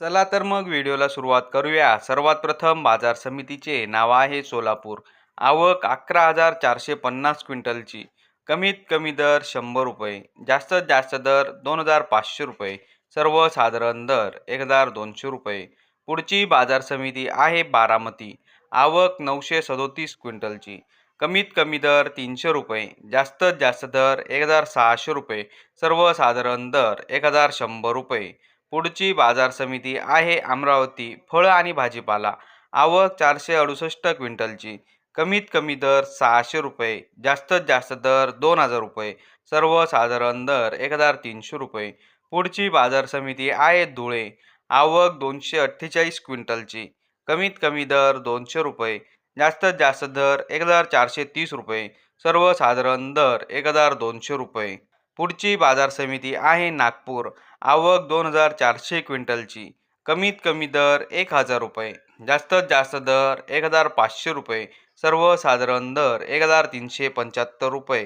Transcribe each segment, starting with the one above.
चला तर मग व्हिडिओला सुरुवात करूया. सर्वात प्रथम बाजार समितीचे नाव आहे सोलापूर. आवक अकरा हजार चारशे पन्नास क्विंटलची. कमीत कमी दर शंभर रुपये. जास्तीत जास्त दर दोन हजार पाचशे रुपये. सर्वसाधारण दर एक हजार दोनशे रुपये. पुढची बाजार समिती आहे बारामती. आवक नऊशे सदोतीस क्विंटलची. कमीत कमी दर तीनशे रुपये. जास्तीत जास्त दर एक हजार सहाशे रुपये. सर्वसाधारण दर एक हजार शंभर रुपये. पुढची बाजार समिती आहे अमरावती फळं आणि भाजीपाला. आवक चारशे अडुसष्ट क्विंटलची. कमीत कमी दर सहाशे रुपये जास्तीत जास्त दर दोन हजार रुपये. सर्वसाधारण दर एक हजार तीनशे रुपये. पुढची बाजार समिती आहे धुळे. आवक दोनशे अठ्ठेचाळीस क्विंटलची. कमीत कमी दर दोनशे रुपये जास्तीत जास्त दर एक हजार चारशे तीस रुपये. सर्वसाधारण दर एक हजार दोनशे रुपये. पुढची बाजार समिती आहे नागपूर. आवक दोन हजार चारशे क्विंटलची. कमीत कमी दर एक हजार रुपये. जास्तीत जास्त दर एक हजार पाचशे रुपये. सर्वसाधारण दर एक हजार तीनशे पंच्याहत्तर रुपये.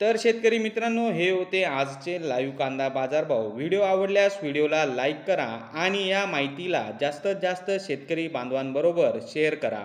तर शेतकरी मित्रांनो हे होते आजचे लाईव्ह कांदा बाजारभाव. व्हिडिओ आवडल्यास व्हिडिओला लाईक करा आणि या माहितीला जास्तीत जास्त शेतकरी बांधवांबरोबर शेअर करा.